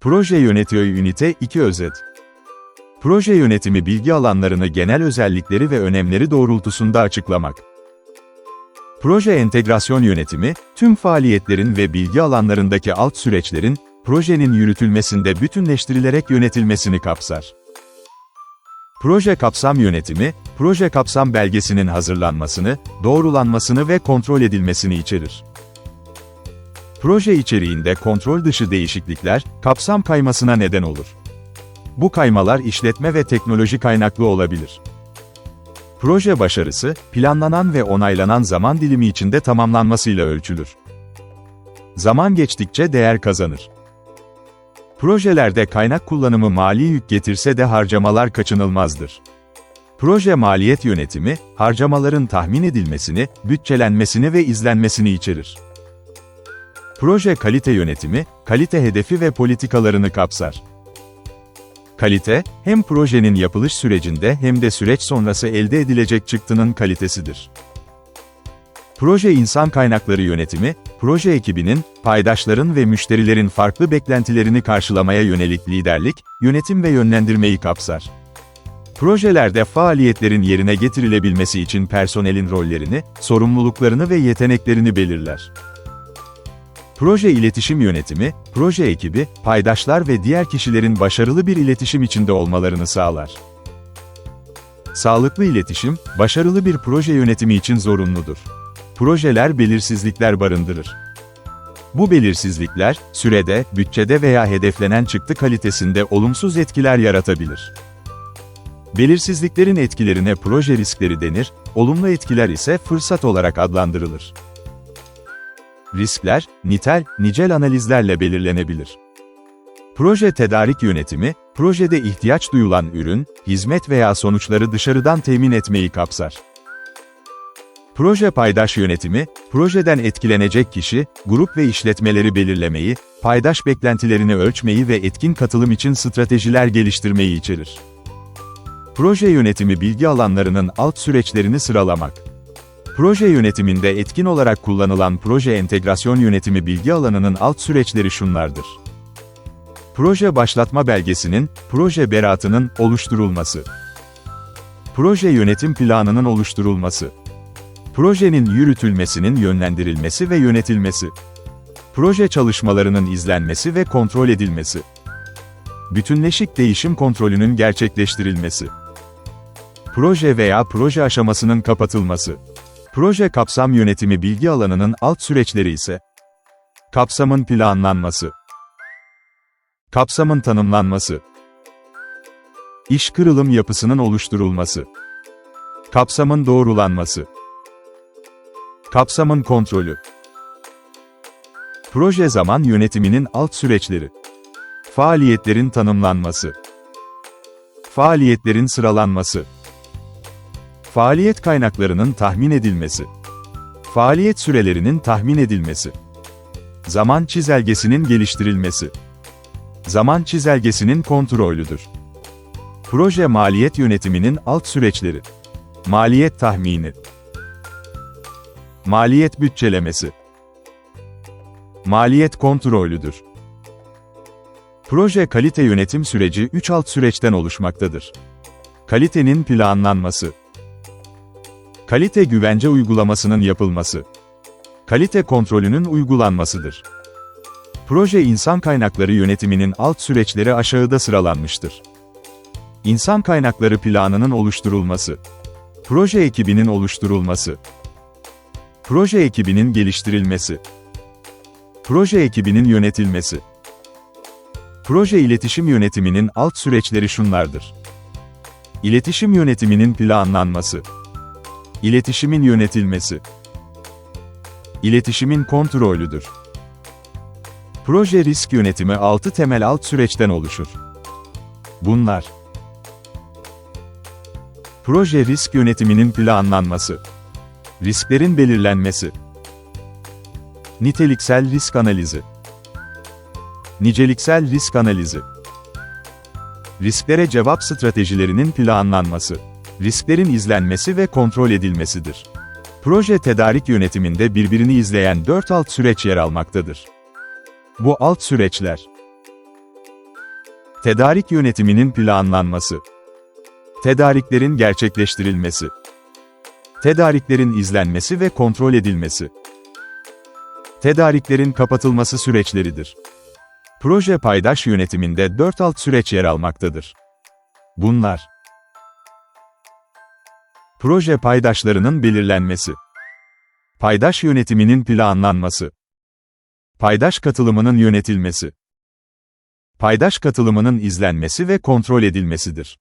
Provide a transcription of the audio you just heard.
Proje yönetiyor ünite 2 özet. Proje yönetimi bilgi alanlarını genel özellikleri ve önemleri doğrultusunda açıklamak. Proje entegrasyon yönetimi, tüm faaliyetlerin ve bilgi alanlarındaki alt süreçlerin, projenin yürütülmesinde bütünleştirilerek yönetilmesini kapsar. Proje kapsam yönetimi, proje kapsam belgesinin hazırlanmasını, doğrulanmasını ve kontrol edilmesini içerir. Proje içeriğinde kontrol dışı değişiklikler, kapsam kaymasına neden olur. Bu kaymalar işletme ve teknoloji kaynaklı olabilir. Proje başarısı, planlanan ve onaylanan zaman dilimi içinde tamamlanmasıyla ölçülür. Zaman geçtikçe değer kazanır. Projelerde kaynak kullanımı mali yük getirse de harcamalar kaçınılmazdır. Proje maliyet yönetimi, harcamaların tahmin edilmesini, bütçelenmesini ve izlenmesini içerir. Proje kalite yönetimi, kalite hedefi ve politikalarını kapsar. Kalite, hem projenin yapılış sürecinde hem de süreç sonrası elde edilecek çıktının kalitesidir. Proje insan kaynakları yönetimi, proje ekibinin, paydaşların ve müşterilerin farklı beklentilerini karşılamaya yönelik liderlik, yönetim ve yönlendirmeyi kapsar. Projelerde faaliyetlerin yerine getirilebilmesi için personelin rollerini, sorumluluklarını ve yeteneklerini belirler. Proje iletişim yönetimi, proje ekibi, paydaşlar ve diğer kişilerin başarılı bir iletişim içinde olmalarını sağlar. Sağlıklı iletişim, başarılı bir proje yönetimi için zorunludur. Projeler belirsizlikler barındırır. Bu belirsizlikler, sürede, bütçede veya hedeflenen çıktı kalitesinde olumsuz etkiler yaratabilir. Belirsizliklerin etkilerine proje riskleri denir, olumlu etkiler ise fırsat olarak adlandırılır. Riskler, nitel, nicel analizlerle belirlenebilir. Proje tedarik yönetimi, projede ihtiyaç duyulan ürün, hizmet veya sonuçları dışarıdan temin etmeyi kapsar. Proje paydaş yönetimi, projeden etkilenecek kişi, grup ve işletmeleri belirlemeyi, paydaş beklentilerini ölçmeyi ve etkin katılım için stratejiler geliştirmeyi içerir. Proje yönetimi bilgi alanlarının alt süreçlerini sıralamak. Proje yönetiminde etkin olarak kullanılan proje entegrasyon yönetimi bilgi alanının alt süreçleri şunlardır. Proje başlatma belgesinin, proje beratının oluşturulması. Proje yönetim planının oluşturulması. Projenin yürütülmesinin yönlendirilmesi ve yönetilmesi. Proje çalışmalarının izlenmesi ve kontrol edilmesi. Bütünleşik değişim kontrolünün gerçekleştirilmesi. Proje veya proje aşamasının kapatılması. Proje kapsam yönetimi bilgi alanının alt süreçleri ise Kapsamın planlanması Kapsamın tanımlanması İş kırılım yapısının oluşturulması Kapsamın doğrulanması Kapsamın kontrolü. Proje zaman yönetiminin alt süreçleri. Faaliyetlerin tanımlanması. Faaliyetlerin sıralanması Faaliyet kaynaklarının tahmin edilmesi. Faaliyet sürelerinin tahmin edilmesi. Zaman çizelgesinin geliştirilmesi. Zaman çizelgesinin kontrolüdür. Proje maliyet yönetiminin alt süreçleri. Maliyet tahmini. Maliyet bütçelemesi. Maliyet kontrolüdür. Proje kalite yönetim süreci 3 alt süreçten oluşmaktadır. Kalitenin planlanması. Kalite güvence uygulamasının yapılması. Kalite kontrolünün uygulanmasıdır. Proje insan kaynakları yönetiminin alt süreçleri aşağıda sıralanmıştır. İnsan kaynakları planının oluşturulması. Proje ekibinin oluşturulması. Proje ekibinin geliştirilmesi. Proje ekibinin yönetilmesi. Proje iletişim yönetiminin alt süreçleri şunlardır. İletişim yönetiminin planlanması. İletişimin yönetilmesi. İletişimin kontrolüdür. Proje risk yönetimi 6 temel alt süreçten oluşur. Bunlar Proje risk yönetiminin planlanması. Risklerin belirlenmesi. Niteliksel risk analizi. Niceliksel risk analizi. Risklere cevap stratejilerinin planlanması. Risklerin izlenmesi ve kontrol edilmesidir. Proje tedarik yönetiminde birbirini izleyen 4 alt süreç yer almaktadır. Bu alt süreçler Tedarik yönetiminin planlanması. Tedariklerin gerçekleştirilmesi. Tedariklerin izlenmesi ve kontrol edilmesi. Tedariklerin kapatılması süreçleridir. Proje paydaş yönetiminde 4 alt süreç yer almaktadır. Bunlar Proje paydaşlarının belirlenmesi. Paydaş yönetiminin planlanması. Paydaş katılımının yönetilmesi. Paydaş katılımının izlenmesi ve kontrol edilmesidir.